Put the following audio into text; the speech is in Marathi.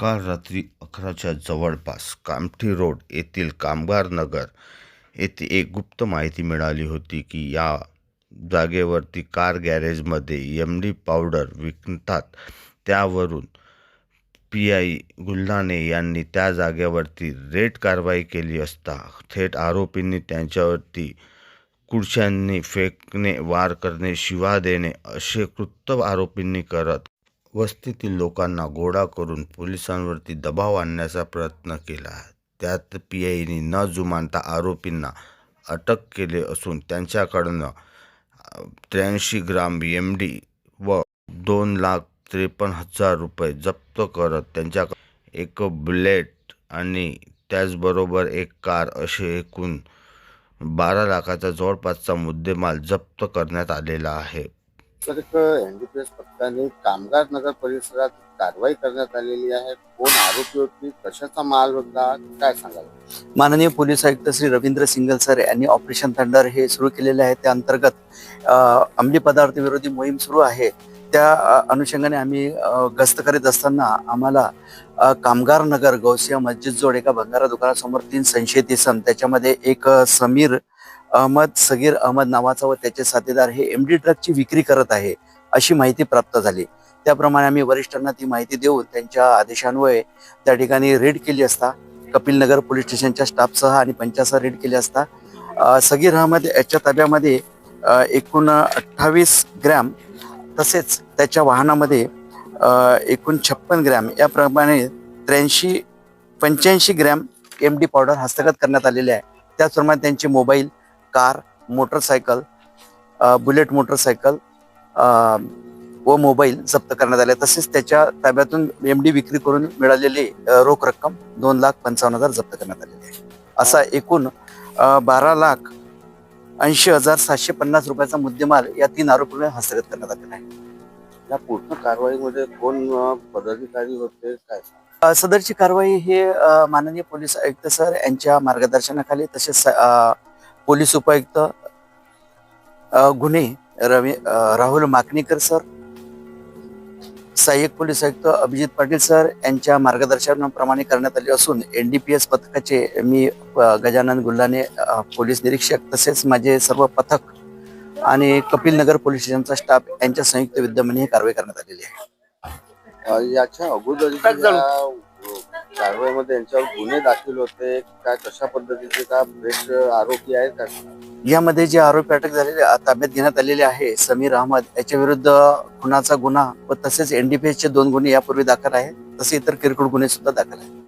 काल रात्री अकराच्या जवळपास कामठी रोड येथील कामगार नगर येथे एक गुप्त माहिती मिळाली होती की या जागेवरती कार गॅरेजमध्ये एम डी पावडर विकतात. त्यावरून पी आय गुल्हाने यांनी त्या जागेवरती रेट कारवाई केली असता थेट आरोपींनी त्यांच्यावरती कुडश्यांनी फेकणे वार करणे शिवा देणे असे कृत्य आरोपींनी करत वस्तीतील लोकांना गोळा करून पोलिसांवरती दबाव आणण्याचा प्रयत्न केला. त्यात पी आयनी न जुमानता आरोपींना अटक केले असून त्यांच्याकडनं त्र्याऐंशी ग्राम एम डी व दोन लाख त्रेपन्न हजार रुपये जप्त करत त्यांच्या एक बुलेट आणि त्याचबरोबर एक कार असे एकूण बारा लाखाचा जवळपासचा मुद्देमाल जप्त करण्यात आलेला आहे. तर एनडीपीएस पथकाने कामगार नगर परिसरात कारवाई करण्यात आलेली आहे. कोण आरोपी होती? कशाचा माल होता? काय सांगाल? माननीय पोलीस आयुक्त श्री रवींद्र सिंगल सर यांनी ऑपरेशन थंडर हे सुरू केलेले आहे. त्या अंतर्गत अंमली पदार्थ विरोधी मोहीम सुरू आहे. त्या अनुषंगाने आम्ही गस्त करीत असताना आम्हाला कामगार नगर गौसिया मस्जिद जोड एका भंगारा दुकानासमोर तीन संशयित इसम त्याच्यामध्ये एक समीर अहमद सगीर अहमद नावाचा व त्याचे साथीदार हे एम डी ट्रकची विक्री करत आहे अशी माहिती प्राप्त झाली. त्याप्रमाणे आम्ही वरिष्ठांना ती माहिती देऊन त्यांच्या आदेशान्वये त्या ठिकाणी रेड केली असता कपिल नगर पोलीस स्टेशनच्या स्टाफसह आणि पंचासह रेड केली असता सगीर अहमद याच्या ताब्यामध्ये एकूण अठ्ठावीस ग्रॅम तसेच त्याच्या वाहनामध्ये एकूण छप्पन ग्रॅम याप्रमाणे त्र्याऐंशी पंच्याऐंशी ग्रॅम एम डी पावडर हस्तगत करण्यात आलेले आहे. त्याचप्रमाणे त्यांचे mobile car motorcycle bullet motorcycle व मोबाईल जप्त करण्यात आले. तसेच त्याच्या ताब्यातून एम डी विक्री करून मिळालेली रोख रक्कम दोन लाख पंचावन्न हजार जप्त करण्यात आलेली आहे. असा एकूण बारा लाख ऐंशी हजार सातशे पन्नास रुपयाचा मुद्देमाल या तीन आरोपींना हस्तगत करण्यात आलेला आहे. या पूर्ण कारवाईमध्ये कोण पदाधिकारी होते काय? सदरची कारवाई हे माननीय पोलीस आयुक्त सर यांच्या मार्गदर्शनाखाली तसेच पोलीस उपायुक्त गुन्हे रवी राहुल माकणीकर सर सहाय्यक पोलीस आयुक्त अभिजित पाटील सर यांच्या मार्गदर्शनाप्रमाणे करण्यात आले असून एन डी पी एस पथकाचे मी गजानन गुल्हाने अ, पोलीस निरीक्षक तसेच माझे सर्व पथक आणि कपिल नगर पोलीस स्टेशनचा स्टाफ यांच्या संयुक्त विद्यमाने ही कारवाई करण्यात आलेली आहे. याच्या अगोदर कारवाईमध्ये यांच्यावर गुन्हे दाखल होते. काय कशा पद्धतीचे का आरोपी आहेत का? यामध्ये जे आरोपी अटक झालेले ताब्यात घेण्यात आलेले आहे समीर अहमद याच्या विरुद्ध खुनाचा गुन्हा व तसेच एनडीपीएस चे दोन गुन्हे यापूर्वी दाखल आहे तसे इतर किरकोळ गुन्हे सुद्धा दाखल आहेत.